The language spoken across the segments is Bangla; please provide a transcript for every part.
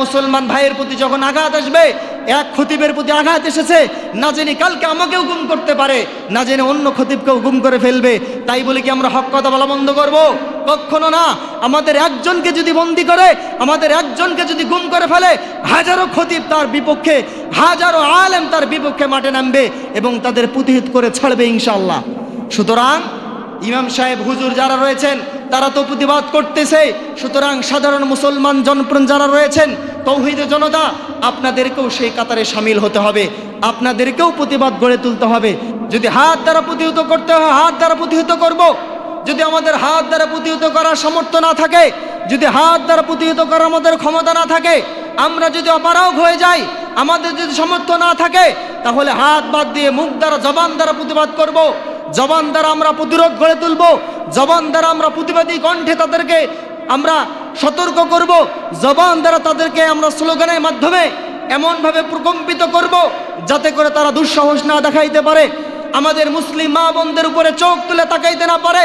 মুসলমান ভাইয়ের প্রতি যখন আঘাত আসবে, এক খতিবের প্রতি আঘাত এসেছে, না জেনে কালকে আমাকেও গুম করতে পারে, না জেনে অন্য খতিবকেও গুম করে ফেলবে। তাই বলে কি আমরা হক কথা বলা বন্ধ করব? কখনো না। আমাদের একজনকে যদি বন্দি করে, আমাদের একজনকে যদি গুম করে ফেলে, হাজারো খতিব তার বিপক্ষে, হাজারো আলেম তার বিপক্ষে মাঠে নামবে এবং তাদের পুতিহিত করে ছাড়বে ইনশাল্লাহ সুতরাং ইমাম সাহেব, হুজুর যারা রয়েছেন তারা তো প্রতিবাদ করতেছে সুতরাং সাধারণ মুসলমান জনপ্রণ যারা রয়েছেন, তৌহিদ জনতা, আপনাদেরকেও সেই কাতারে সামিল হতে হবে আপনাদেরকেও প্রতিবাদ গড়ে তুলতে হবে যদি হাত দ্বারা প্রতিহত করতে হয়, হাত দ্বারা প্রতিহত করব। যদি আমাদের হাত দ্বারা প্রতিহত করার সামর্থ্য না থাকে, যদি হাত দ্বারা প্রতিহত করার আমাদের ক্ষমতা না থাকে, আমরা যদি অপারগ হয়ে যাই, আমাদের যদি সামর্থ্য না থাকে, তাহলে হাত বাদ দিয়ে মুখ দ্বারা, জবান দ্বারা প্রতিবাদ করব। জবান দ্বারা আমরা প্রতিরোধ গড়ে তুলব জবান দ্বারা আমরা প্রতিবাদী কণ্ঠে তাদেরকে আমরা সতর্ক করব, জবান দ্বারা তাদেরকে আমরা স্লোগানের মাধ্যমে এমনভাবে প্রকম্পিত করব যাতে করে তারা দুঃসাহস না দেখাইতে পারে। আমাদের মুসলিম মা বোনদের উপরে চোখ তুলে তাকাইতে না পারে।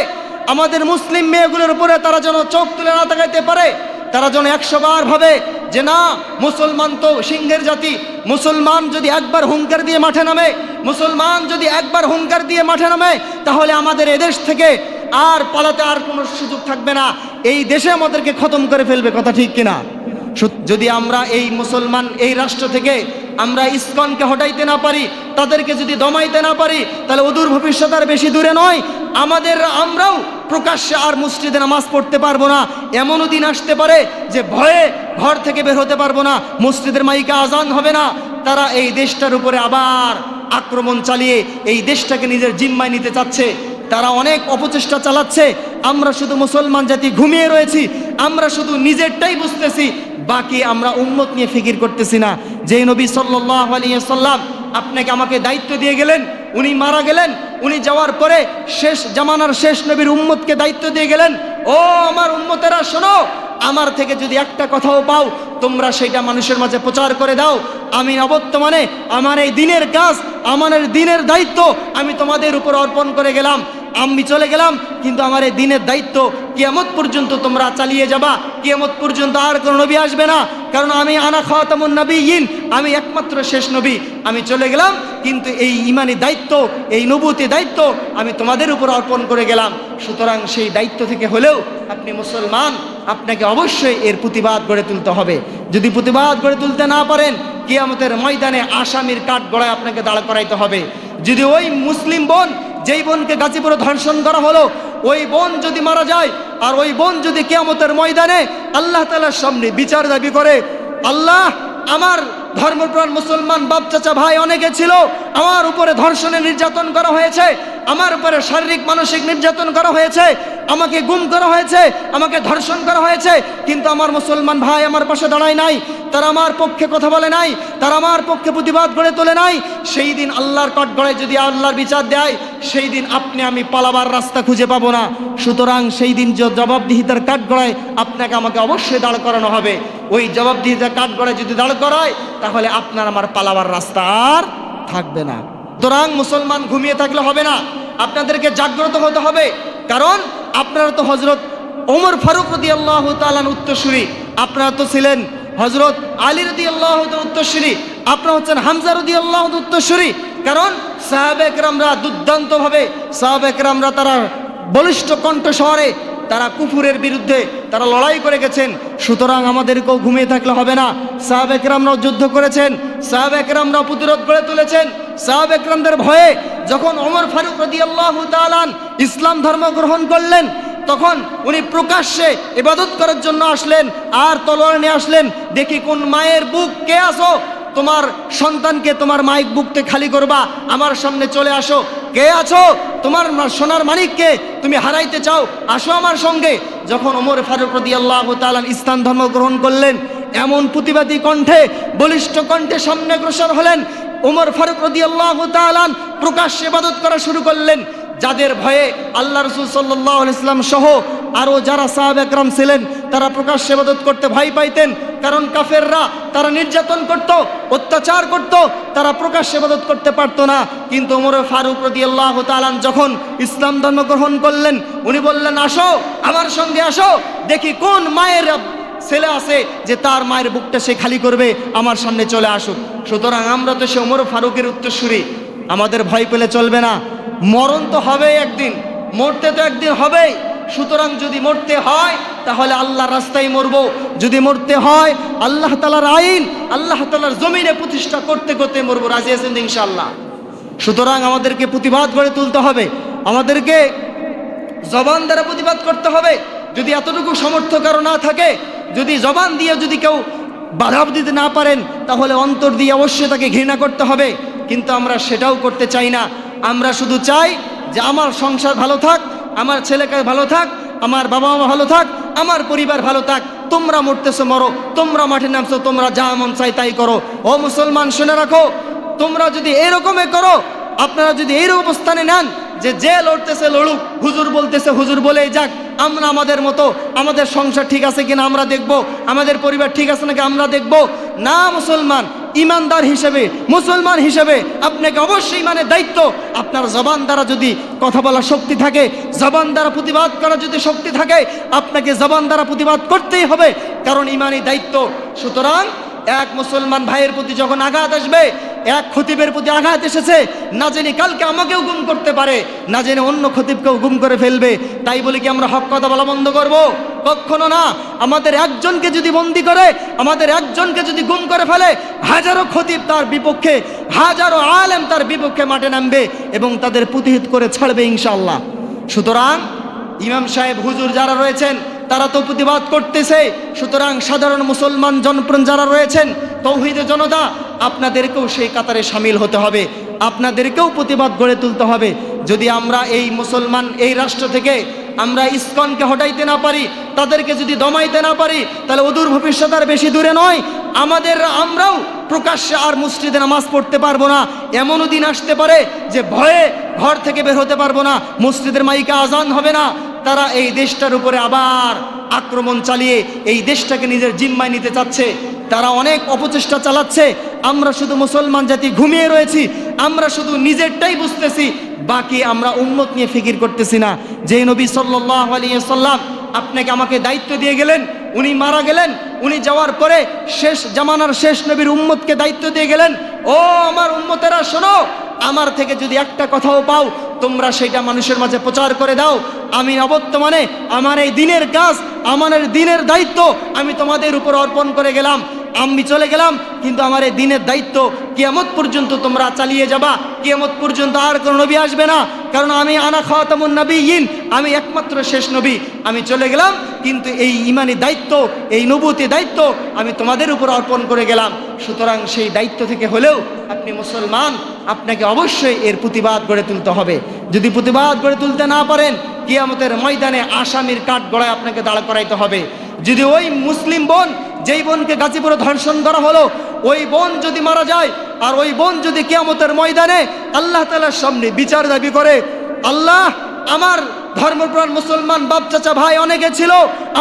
আমাদের মুসলিম মেয়েগুলোর উপরে তারা যেন চোখ তুলে না তাকাইতে পারে। তারা যেন একশো বার ভাবে যে না, মুসলমান তো সিংহের জাতি। মুসলমান যদি একবার হুঙ্কার দিয়ে মাঠে নামে, মুসলমান যদি একবার হুঙ্কার দিয়ে মাঠে নামে, তাহলে আমাদের এদেশ থেকে আর পালাতে আর কোনো সুযোগ থাকবে না। এই দেশে আমাদেরকে খতম করে ফেলবে, কথা ঠিক কিনা? যদি আমরা এই মুসলমান, এই রাষ্ট্র থেকে আমরা ইসকনকে হটাইতে না পারি, তাদেরকে যদি দমাইতে না পারি, তাহলে অদূর ভবিষ্যৎ আর বেশি দূরে নয়। আমাদের আমরাও প্রকাশ্যে আর মসজিদে নামাজ পড়তে পারব না। এমনও দিন আসতে পারে যে ভয়ে ঘর থেকে বের হতে পারব না। মসজিদের মাইকে আজান হবে না। তারা এই দেশটার উপরে আবার আক্রমণ চালিয়ে এই দেশটাকে নিজের জিম্মায় নিতে চাচ্ছে। তারা অনেক অপচেষ্টা চালাচ্ছে। আমরা শুধু মুসলমান জাতি ঘুমিয়ে রয়েছি, আমরা শুধু নিজেরটাই বুঝতেছি, বাকি আমরা উম্মত নিয়ে ফিকির করতেছি না। যে নবী সাল্লাম আপনাকে আমাকে দায়িত্ব দিয়ে গেলেন, উনি মারা গেলেন, উনি যাওয়ার পরে শেষ জামানার শেষ নবীর উম্মতকে দায়িত্ব দিয়ে গেলেন, ও আমার উম্মতেরা, শোনো, আমার থেকে যদি একটা কথাও পাও, তোমরা সেটা মানুষের মাঝে প্রচার করে দাও। আমি অবর্তমানে আমার এই দিনের কাজ, আমার দিনের দায়িত্ব আমি তোমাদের উপর অর্পণ করে গেলাম। আমি চলে গেলাম, কিন্তু আমার এই দিনের দায়িত্ব কিয়ামত পর্যন্ত তোমরা চালিয়ে যাবা। কিয়ামত পর্যন্ত আর কোনো নবী আসবে না, কারণ আমি আনা খাওয়া তেমন নবী ইন আমি একমাত্র শেষ নবী। আমি চলে গেলাম, কিন্তু এই ইমানি দায়িত্ব, এই নবুতি দায়িত্ব আমি তোমাদের উপর অর্পণ করে গেলাম। সুতরাং সেই দায়িত্ব থেকে হলেও আপনি মুসলমান, আপনাকে অবশ্যই এর প্রতিবাদ গড়ে তুলতে হবে। যদি প্রতিবাদ গড়ে তুলতে না পারেন, কিয়ামতের ময়দানে আসামির কাঠ গড়ায় আপনাকে দাঁড় করাইতে হবে। যদি ওই মুসলিম বোন যেই বোনকে গাজীপুরে ধর্ষণ করা হলো, ওই বোন যদি মারা যায়, আর ওই বোন যদি কেয়ামতের ময়দানে আল্লাহ তালার সামনে বিচার দাবি করে, আল্লাহ, আমার ধর্মপ্রাণ মুসলমান বাপ, চাচা, ভাই অনেকে ছিল, আমার উপরে ধর্ষণে নির্যাতন করা হয়েছে, আমার উপরে শারীরিক, মানসিক নির্যাতন করা হয়েছে আমাকে গুম করা হয়েছে, আমাকে ধর্ষণ করা হয়েছে, কিন্তু আমার মুসলমান ভাই আমার পাশে দাঁড়ায় নাই, তারা আমার পক্ষে কথা বলে নাই, তারা আমার পক্ষে প্রতিবাদ গড়ে তোলে নাই, সেই দিন আল্লাহর কটগড়ায় যদি আল্লাহর বিচার দেয়, সেই দিন আপনি আমি পালাবার রাস্তা খুঁজে পাবো না। সুতরাং সেই দিন জবাবদিহিতার কাঠগড়ায় আপনাকে আমাকে অবশ্যই দাঁড় করানো হবে। ওই জবাবদিহিতার কাঠগড়ায় যদি দাঁড় করায়, তাহলে আপনার আমার পালাবার রাস্তা আর থাকবে না। সুতরাং মুসলমান ঘুমিয়ে থাকলে হবে না। আপনাদেরকে জাগ্রত হতে হবে। কারণ আপনারা তো হজরত ওমর ফারুক রদি আল্লাহ তালান উত্তরসূরি। আপনারা তো ছিলেন হজরত আলী রদি আল্লাহ উত্তরসূরি। আপনারা হচ্ছেন হামজা রদি আল্লাহ উত্তরসূরি। কারণ সাহাব একরামরা দুর্দান্তভাবে, সাহাব একরামরা তারা বলিষ্ঠ শহরে তারা কুফুরের বিরুদ্ধে তারা লড়াই করে গেছেন। সুতরাং আমাদেরকেও ঘুমিয়ে থাকলে হবে না। সাহাব একরামরাও যুদ্ধ করেছেন। সাহাব একরামরাও প্রতিরোধ করে তুলেছেন। সাহাব একরামদের ভয়ে যখন ওমর ফারুক রদি আল্লাহ তালান ইসলাম ধর্ম গ্রহণ করলেন, তখন উনি প্রকাশ্যে ইবাদত করার জন্য আসলেন, আর তলোয়ার নিয়ে আসলেন, দেখি কোন মায়ের বুক, কে আসো তোমার সন্তানকে তোমার মাইক বুকতে খালি করবা, আমার সামনে চলে আসো। কে আছো? তোমার সোনার মানিককে তুমি হারাইতে চাও, আসো আমার সঙ্গে। যখন ওমর ফারুক রদি আল্লাহ তালান ইসলাম ধর্ম গ্রহণ করলেন, এমন প্রতিবাদী কণ্ঠে, বলিষ্ঠ কণ্ঠে সামনে অগ্রসর হলেন ওমর ফারুক রদি আল্লাহ তালান প্রকাশ্যে ইবাদত করা শুরু করলেন। যাদের ভয়ে আল্লাহ রসুল সাল্লাহ ইসলাম সহ আরও যারা সাহাব একরাম ছিলেন, তারা প্রকাশ সেবাদত করতে ভয় পাইতেন। কারণ কাফেররা, তারা নির্যাতন করত, অত্যাচার করত, তারা প্রকাশ সেবাদত করতে পারতো না। কিন্তু ওমর ফারুক রদি আল্লাহ তালান যখন ইসলাম ধর্ম গ্রহণ করলেন, উনি বললেন, আসো, আমার সঙ্গে আসো, দেখি কোন মায়ের ছেলে আছে যে তার মায়ের বুকটা সে খালি করবে, আমার সামনে চলে আসুক। সুতরাং আমরা তো সে ওমর ফারুকের উত্তরসূরি। আমাদের ভয় পেলে চলবে না। মরণ তো হবেই একদিন, মরতে তো একদিন হবেই। সুতরাং যদি মরতে হয়, তাহলে আল্লাহ রাস্তায় মরব। যদি মরতে হয়, আল্লাহ তালার আইন, আল্লাহ তালার জমিনে প্রতিষ্ঠা করতে করতে মরব। রাজি আছেন ইনশাল্লাহ সুতরাং আমাদেরকে প্রতিবাদ গড়ে তুলতে হবে। আমাদেরকে জবান দ্বারা প্রতিবাদ করতে হবে। যদি এতটুকু সমর্থ কারও না থাকে যদি জবান দিয়ে যদি কেউ বাধা দিতে না পারেন, তাহলে অন্তর দিয়ে অবশ্যই তাকে ঘৃণা করতে হবে। কিন্তু আমরা সেটাও করতে চাই না। আমরা শুধু চাই যে আমার সংসার ভালো থাক, আমার ছেলেকে ভালো থাক, আমার বাবা মা ভালো থাক, আমার পরিবার ভালো থাক। তোমরা মরতেছো, মরো। তোমরা মাঠে নামছো, তোমরা যা মন চাই তাই করো। ও মুসলমান, শুনে রাখো, তোমরা যদি এরকমে করো, আপনারা যদি এই অবস্থানে নেন যে যে লড়তেছে লড়ুক, হুজুর বলতেছে, হুজুর বলেই যাক, আমরা আমাদের মতো, আমাদের সংসার ঠিক আছে কিনা আমরা দেখব, আমাদের পরিবার ঠিক আছে নাকি আমরা দেখব? না, মুসলমান, ইমানদার হিসেবে, মুসলমান হিসেবে আপনাকে অবশ্যই মানে দায়িত্ব, আপনার জবান দ্বারা যদি কথা বলার শক্তি থাকে, জবান দ্বারা প্রতিবাদ করার যদি শক্তি থাকে, আপনাকে জবান দ্বারা প্রতিবাদ করতেই হবে, কারণ ইমানই দায়িত্ব। সুতরাং এক মুসলমান ভাইয়ের প্রতি যখন আঘাত আসবে এক খতিবের প্রতি আঘাত এসেছে। না জেনে কালকে আমাকেও গুম করতে পারে, না জেনে অন্য খতিবকেও গুম করে ফেলবে। তাই বলে কি আমরা হক কথা বলা বন্ধ করব? কখনো না। আমাদের একজনকে যদি বন্দি করে, আমাদের একজনকে যদি গুম করে ফেলে, হাজারো খতিব তার বিপক্ষে, হাজারো আলেম তার বিপক্ষে মাঠে নামবে এবং তাদের প্রতিহিত করে ছাড়বে ইনশাআল্লাহ। সুতরাং ইমাম সাহেব, হুজুর যারা রয়েছেন, তারা তো প্রতিবাদ করতেছে। সুতরাং সাধারণ মুসলমান জনপ্রণ যারা রয়েছেন, তৌহিদ জনতা আপনাদেরকেও সেই কাতারে সামিল হতে হবে। আপনাদেরকেও প্রতিবাদ গড়ে তুলতে হবে। যদি আমরা এই মুসলমান, এই রাষ্ট্র থেকে আমরা ইস্কনকে হটাইতে না পারি, তাদেরকে যদি দমাইতে না পারি, তাহলে অদূর ভবিষ্যৎ আর বেশি দূরে নয়। আমাদের আমরাও প্রকাশ্যে আর মসজিদে নামাজ পড়তে পারব না। এমনও দিন আসতে পারে যে ভয়ে ঘর থেকে বের হতে পারব না। মসজিদের মাইকে আজান হবে না। তারা এই দেশটার উপরে আবার আক্রমণ চালিয়ে এই দেশটাকে নিজের জিম্মায় নিতে চাচ্ছে। তারা অনেক অপচেষ্টা চালাচ্ছে। আমরা শুধু মুসলমান জাতি ঘুমিয়ে রয়েছি, আমরা শুধু নিজেরটাই বুঝতেছি, বাকি আমরা উন্মত নিয়ে ফিকির করতেছি না। যে নবী সাল্লাহ আলিয়া সাল্লাম আপনাকে আমাকে দায়িত্ব দিয়ে গেলেন, উনি মারা গেলেন, উনি যাওয়ার পরে শেষ জামানার শেষ নবীর উম্মতকে দায়িত্ব দিয়ে গেলেন, ও আমার উম্মতেরা, শোনো, আমার থেকে যদি একটা কথাও পাও, তোমরা সেটা মানুষের মাঝে প্রচার করে দাও। আমি অবর্তমানে আমার এই দিনের কাজ, আমার দিনের দায়িত্ব আমি তোমাদের উপর অর্পণ করে গেলাম। আমি চলে গেলাম, কিন্তু আমার এই দিনের দায়িত্ব কিয়ামত পর্যন্ত তোমরা চালিয়ে যাবা। কিয়ামত পর্যন্ত আর কোনো নবী আসবে না, কারণ আমি আনা খাওয়া তেমন নবী ইন আমি একমাত্র শেষ নবী। আমি চলে গেলাম, কিন্তু এই ইমানি দায়িত্ব, এই নবুতি দায়িত্ব আমি তোমাদের উপর অর্পণ করে গেলাম। সুতরাং সেই দায়িত্ব থেকে হলেও আপনি মুসলমান, আপনাকে অবশ্যই এর প্রতিবাদ গড়ে তুলতে হবে। যদি প্রতিবাদ গড়ে তুলতে না পারেন, কিয়ামতের ময়দানে আসামির কাঠ গড়ায় আপনাকে দাঁড় করাইতে হবে। যদি ওই মুসলিম বোন যেই বোনকে গাজীপুরে ধর্ষণ করা হলো, ওই বোন যদি মারা যায়, আর ওই বোন যদি কেয়ামতের ময়দানে আল্লাহ তালার সামনে বিচার দাবি করে, আল্লাহ, আমার ধর্মপ্রাণ মুসলমান বাপ চাচা ভাই অনেকে ছিল,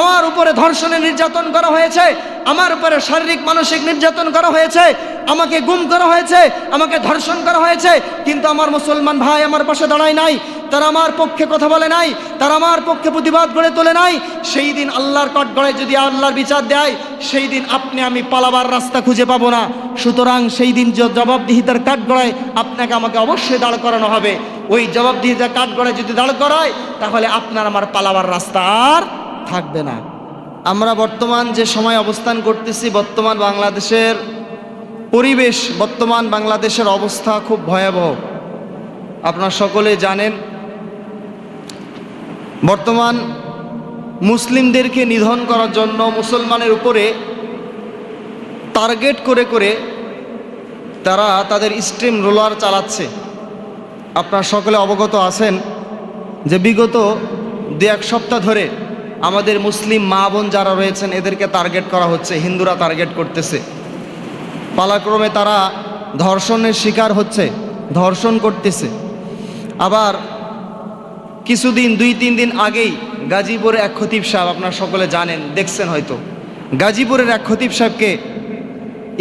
আমার উপরে ধর্ষণে নির্যাতন করা হয়েছে, আমার উপরে শারীরিক, মানসিক নির্যাতন করা হয়েছে, আমাকে গুম করা হয়েছে, আমাকে ধর্ষণ করা হয়েছে, কিন্তু আমার মুসলমান ভাই আমার পাশে দাঁড়ায় নাই তারা আমার পক্ষে কথা বলে নাই, তারা আমার পক্ষে প্রতিবাদ গড়ে তোলে নাই, সেই দিন আল্লাহর কটগড়ায় যদি আল্লাহর বিচার দেয়, সেই দিন আপনি আমি পালাবার রাস্তা খুঁজে পাবো না। সুতরাং সেই দিন জবাবদিহিতার কাঠগড়ায় আপনাকে আমাকে অবশ্যই দাঁড় করানো হবে। ওই জবাবদিহিতার কাঠগড়ায় যদি দাঁড় করায়, তাহলে আপনার আমার পালাবার রাস্তা আর থাকবে না। আমরা বর্তমান যে সময় অবস্থান করতেছি, বর্তমান বাংলাদেশের পরিবেশ, বর্তমান বাংলাদেশের অবস্থা খুব ভয়াবহ। আপনার সকলে জানেন বর্তমান মুসলিমদেরকে নিধন করার জন্য মুসলমানের উপরে টার্গেট করে করে তারা তাদের স্ট্রিম রোলার চালাচ্ছে। আপনার সকলে অবগত আছেন যে বিগত দু এক সপ্তাহ ধরে আমাদের মুসলিম মা বোন যারা রয়েছেন, এদেরকে টার্গেট করা হচ্ছে, হিন্দুরা টার্গেট করতেছে। পালাক্রমে তারা ধর্ষণের শিকার হচ্ছে, ধর্ষণ করতেছে। আবার কিছুদিন, দুই, তিন দিন আগেই গাজীপুরে এক খতিব সাহেব, আপনারা সকলে জানেন, দেখছেন হয়তো। গাজীপুরের এক খতিব সাহেবকে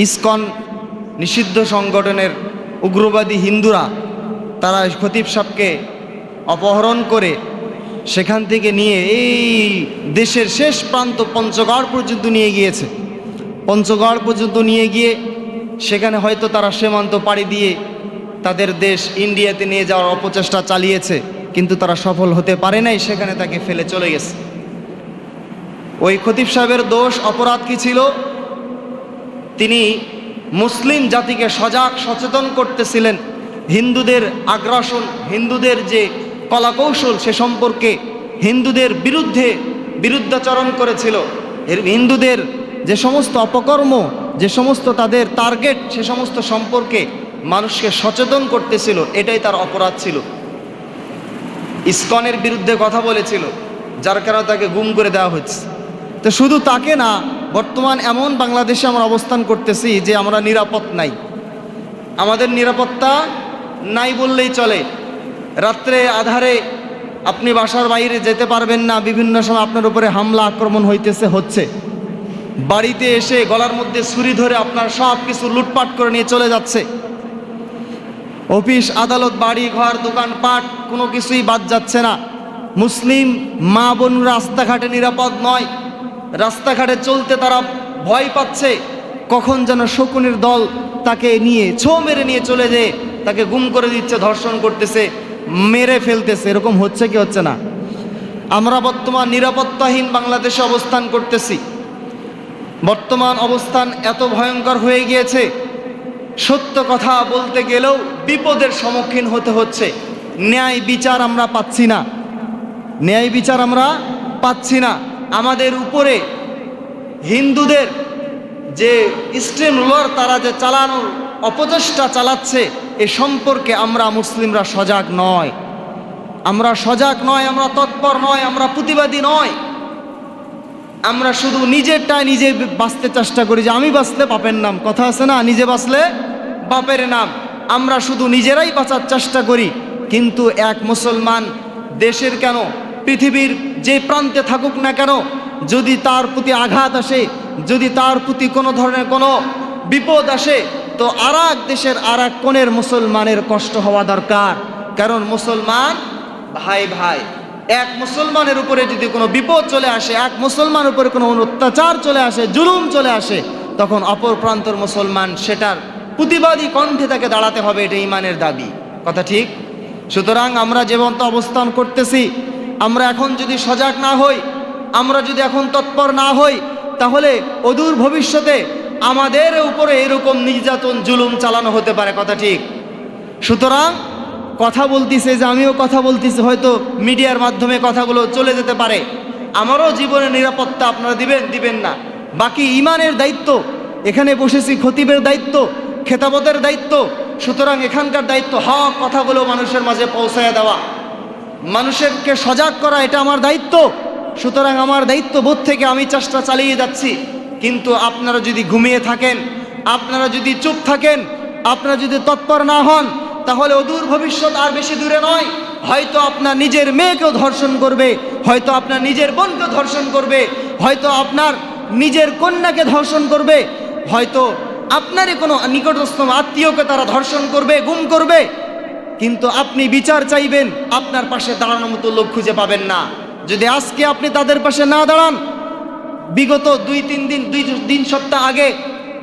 ইসকন নিষিদ্ধ সংগঠনের উগ্রবাদী হিন্দুরা, তারা খতিব সাহেবকে অপহরণ করে সেখান থেকে নিয়ে এই দেশের শেষ প্রান্ত পঞ্চগড় পর্যন্ত নিয়ে গিয়েছে। পঞ্চগড় পর্যন্ত নিয়ে গিয়ে সেখানে হয়তো তারা সীমান্ত পাড়ি দিয়ে তাদের দেশ ইন্ডিয়াতে নিয়ে যাওয়ার অপচেষ্টা চালিয়েছে। কিন্তু তারা সফল হতে পারে নাই, সেখানে তাকে ফেলে চলে গেছে। ওই খতিব সাহেবের দোষ, অপরাধ কি ছিল? তিনি মুসলিম জাতিকে সজাগ, সচেতন করতেছিলেন। হিন্দুদের আগ্রাসন, হিন্দুদের যে কলাকৌশল, সে সম্পর্কে হিন্দুদের বিরুদ্ধে বিরুদ্ধাচরণ করেছিল। হিন্দুদের যে সমস্ত অপকর্ম, যে সমস্ত তাদের টার্গেট, সে সমস্ত সম্পর্কে মানুষকে সচেতন করতেছিল, এটাই তার অপরাধ ছিল। ইসকনের বিরুদ্ধে কথা বলেছিল, যার কারণে তাকে গুম করে দেওয়া হচ্ছে তো শুধু তাকে না, বর্তমান এমন বাংলাদেশে আমরা অবস্থান করতেছি যে আমরা নিরাপদ নাই। আমাদের নিরাপত্তা নাই বললেই চলে। রাত্রে আধারে আপনি বাসার বাইরে যেতে পারবেন না, বিভিন্ন সময় আপনার উপরে হামলা, আক্রমণ হইতেছে, হচ্ছে। বাড়িতে এসে গলার মধ্যে ছুরি ধরে আপনার সব কিছু লুটপাট করে নিয়ে চলে যাচ্ছে। অফিস, আদালত, বাড়ি, ঘর দোকানপাট কোনো কিছুই বাদ যাচ্ছে না। মুসলিম মা বোন রাস্তাঘাটে নিরাপদ নয়। রাস্তাঘাটে চলতে তারা ভয় পাচ্ছে। কখন যেন শকুনের দল তাকে নিয়ে, ছো মেরে নিয়ে চলে যেয়ে তাকে গুম করে দিচ্ছে, ধর্ষণ করতেছে, মেরে ফেলতেছে। এরকম হচ্ছে কি হচ্ছে না? আমরা বর্তমান নিরাপত্তাহীন বাংলাদেশে অবস্থান করতেছি। বর্তমান অবস্থান এত ভয়ঙ্কর হয়ে গিয়েছে সত্য কথা বলতে গেলেও বিপদের সম্মুখীন হতে হচ্ছে। ন্যায় বিচার আমরা পাচ্ছি না। ন্যায় বিচার আমরা পাচ্ছি না। আমাদের উপরে হিন্দুদের যে স্ট্রিম রোলার তারা যে চালানোর অপচেষ্টা চালাচ্ছে, এ সম্পর্কে আমরা মুসলিমরা সজাগ নয়। আমরা সজাগ নয়, আমরা তৎপর নয়, আমরা প্রতিবাদী নয়। আমরা শুধু নিজেরটায় নিজে বাঁচতে চেষ্টা করি যে আমি বাঁচলে বাপের নাম। কথা আছে না? নিজে বাঁচলে বাপের নাম। আমরা শুধু নিজেরাই বাঁচার চেষ্টা করি। কিন্তু এক মুসলমান দেশের কেন, পৃথিবীর যে প্রান্তে থাকুক না কেন, যদি তার প্রতি আঘাত আসে, যদি তার প্রতি কোনো ধরনের কোনো বিপদ আসে, তো আর দেশের আর এক কোণের মুসলমানের কষ্ট হওয়া দরকার। কারণ মুসলমান ভাই ভাই এক মুসলমানের উপরে যদি কোনো বিপদ চলে আসে, এক মুসলমান উপরে কোনো অত্যাচার চলে আসে, জুলুম চলে আসে, তখন অপর প্রান্তর মুসলমান সেটার প্রতিবাদী কণ্ঠে তাকে দাঁড়াতে হবে, এটা ইমানের দাবি। কথা ঠিক? সুতরাং আমরা যেমন অবস্থান করতেছি, আমরা এখন যদি সজাগ না হই, আমরা যদি এখন তৎপর না হই, তাহলে অদূর ভবিষ্যতে আমাদের উপরে এরকম নির্যাতন, জুলুম চালানো হতে পারে, কথা ঠিক? সুতরাং কথা বলতিছে যে আমিও কথা বলতেছি, হয়তো মিডিয়ার মাধ্যমে কথাগুলো চলে যেতে পারে। আমারও জীবনের নিরাপত্তা আপনারা দিবেন দিবেন না। বাকি ইমানের দায়িত্ব, এখানে বসেছি খতিবের দায়িত্ব, খেতাবতের দায়িত্ব, সুতরাং এখানকার দায়িত্ব, হক কথাগুলো মানুষের মাঝে পৌঁছায় দেওয়া। মানুষেরকে সজাগ করা, এটা আমার দায়িত্ব। সুতরাং আমার দায়িত্ব বোধ থেকে আমি চেষ্টা চালিয়ে যাচ্ছি। কিন্তু আপনারা যদি ঘুমিয়ে থাকেন, আপনারা যদি চুপ থাকেন, আপনারা যদি তৎপর না হন তাহলে অদূর ভবিষ্যৎ আর বেশি দূরে নয়। হয়তো আপনার নিজের মেয়েকেও ধর্ষণ করবে, হয়তো আপনার নিজের বোনকে ধর্ষণ করবে, হয়তো আপনার নিজের কন্যাকে ধর্ষণ করবে, হয়তো আপনারই কোনো নিকটস্থ আত্মীয়কে তারা ধর্ষণ করবে, গুম করবে। কিন্তু আপনি বিচার চাইবেন, আপনার পাশে দাঁড়ানোর মতো লোক খুঁজে পাবেন না। যদি আজকে আপনি তাদের পাশে না দাঁড়ান, বিগত দুই, তিন দিন, দুই দিন সপ্তাহ আগে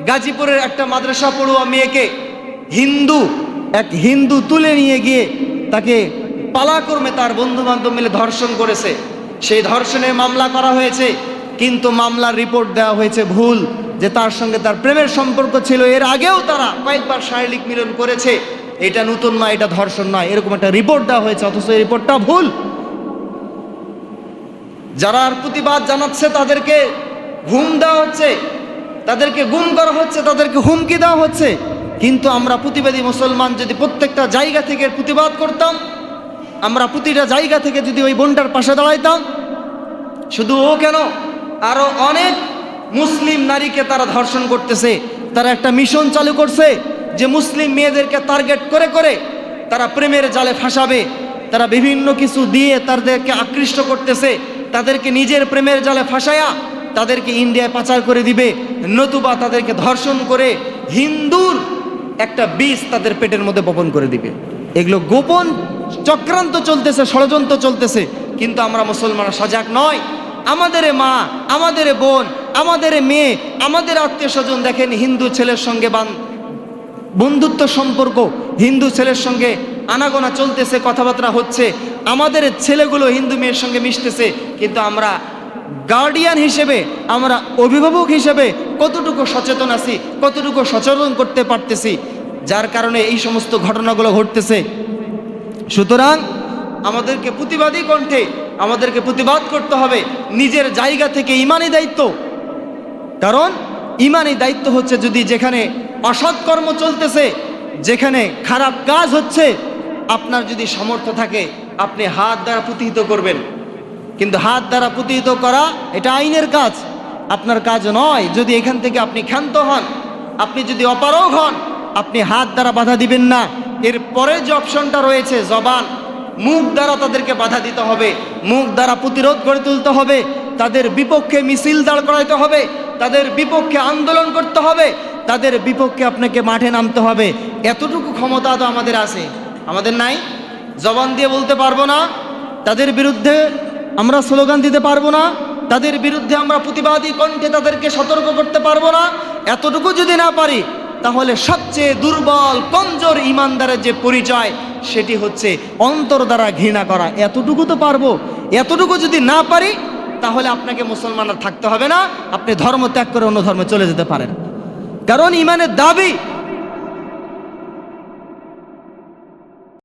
গাজীপুরের একটা মাদ্রাসা পড়ুয়া মেয়েকে হিন্দু এক হিন্দু তুলে নিয়ে গিয়ে তাকে পালাকর্মে তার বন্ধু বান্ধব মিলে ধর্ষণ করেছে। সেই ধর্ষণের মামলা করা হয়েছে, কিন্তু মামলার রিপোর্ট দেওয়া হয়েছে ভুল, যে তার সঙ্গে তার প্রেমের সম্পর্ক ছিল। এর আগেও তারা কয়েকবার শারীরিক মিলন করেছে। এটা নতুন নয়, এটা ধর্ষণ নয়। এরকম একটা রিপোর্ট দেওয়া হয়েছে, অথচ এই রিপোর্টটা ভুল। যারা আর প্রতিবাদ জানাচ্ছে তাদেরকে ঘুম দেওয়া হচ্ছে, তাদেরকে গুম করা হচ্ছে, তাদেরকে হুমকি দেওয়া হচ্ছে। কিন্তু আমরা প্রতিবাদী মুসলমান যদি প্রত্যেকটা জায়গা থেকে প্রতিবাদ করতাম, আমরা প্রতিটা জায়গা থেকে যদি ওই বোনটার পাশে দাঁড়াইতাম, শুধু ও কেন? আরও অনেক মুসলিম নারীকে তারা ধর্ষণ করতেছে, তারা একটা মিশন চালু করছে যে মুসলিম মেয়েদেরকে টার্গেট করে করে তারা প্রেমের জালে ফাঁসাবে, তারা বিভিন্ন কিছু দিয়ে তাদেরকে আকৃষ্ট করতেছে, তাদেরকে নিজের প্রেমের জালে ফাঁসায়া তাদেরকে ইন্ডিয়ায় পাচার করে দিবে, নতুবা তাদেরকে ধর্ষণ করে হিন্দুর একটা বীজ তাদের পেটের মধ্যে বপন করে দিবে। এগুলো গোপন, চক্রান্ত চলতেছে, ষড়যন্ত্র চলতেছে, কিন্তু আমরা মুসলমান সজাগ নয় আমাদের মা, আমাদের বোন, আমাদের মেয়ে, আমাদের আত্মীয় স্বজন দেখেন হিন্দু ছেলের সঙ্গে বান, বন্ধুত্ব সম্পর্ক, হিন্দু ছেলের সঙ্গে আনাগোনা চলতেছে, কথাবার্তা হচ্ছে। আমাদের ছেলেগুলো হিন্দু মেয়ের সঙ্গে মিশতেছে, কিন্তু আমরা গার্ডিয়ান হিসেবে, আমরা অভিভাবক হিসেবে কতটুকু সচেতন আছি, কতটুকু সচেতন করতে পারতেছি যার কারণে এই সমস্ত ঘটনাগুলো ঘটতেছে। সুতরাং আমাদেরকে প্রতিবাদী কণ্ঠে আমাদেরকে প্রতিবাদ করতে হবে নিজের জায়গা থেকে ইমানি দায়িত্ব। কারণ ইমানি দায়িত্ব হচ্ছে যদি যেখানে অসৎ কর্ম চলতেছে, যেখানে খারাপ কাজ হচ্ছে, আপনার যদি সামর্থ্য থাকে, আপনি হাত দ্বারা প্রতিহিত করবেন। কিন্তু হাত দ্বারা প্রতিহিত করা এটা আইনের কাজ। আপনার কাজ নয় যদি এখান থেকে আপনি ক্ষান্ত হন, আপনি যদি অপারগ হন আপনি হাত দ্বারা বাধা দিবেন না। এর পরে যে অপশনটা রয়েছে, জবান, মুখ দ্বারা তাদেরকে বাধা দিতে হবে। মুখ দ্বারা প্রতিরোধ করে তুলতে হবে। তাদের বিপক্ষে মিছিল দাঁড় করাইতে হবে। তাদের বিপক্ষে আন্দোলন করতে হবে। তাদের বিপক্ষে আপনাকে মাঠে নামতে হবে। এতটুকু ক্ষমতা তো আমাদের আছে। আমাদের নাই। জবান দিয়ে বলতে পারব না। তাদের বিরুদ্ধে আমরা স্লোগান দিতে পারব না। তাদের বিরুদ্ধে আমরা প্রতিবাদী কণ্ঠে তাদেরকে সতর্ক করতে পারব না। এতটুকু যদি না পারি তাহলে সবচেয়ে দুর্বল, কমজোর ইমানদারের যে পরিচয়, সেটি হচ্ছে অন্তর দ্বারা ঘৃণা করা। এতটুকু তো পারব। এতটুকু যদি না পারি, তাহলে আপনাকে মুসলমানরা থাকতে হবে না। আপনি ধর্ম ত্যাগ করে অন্য ধর্মে চলে যেতে পারেন। কারণ ইমানের দাবি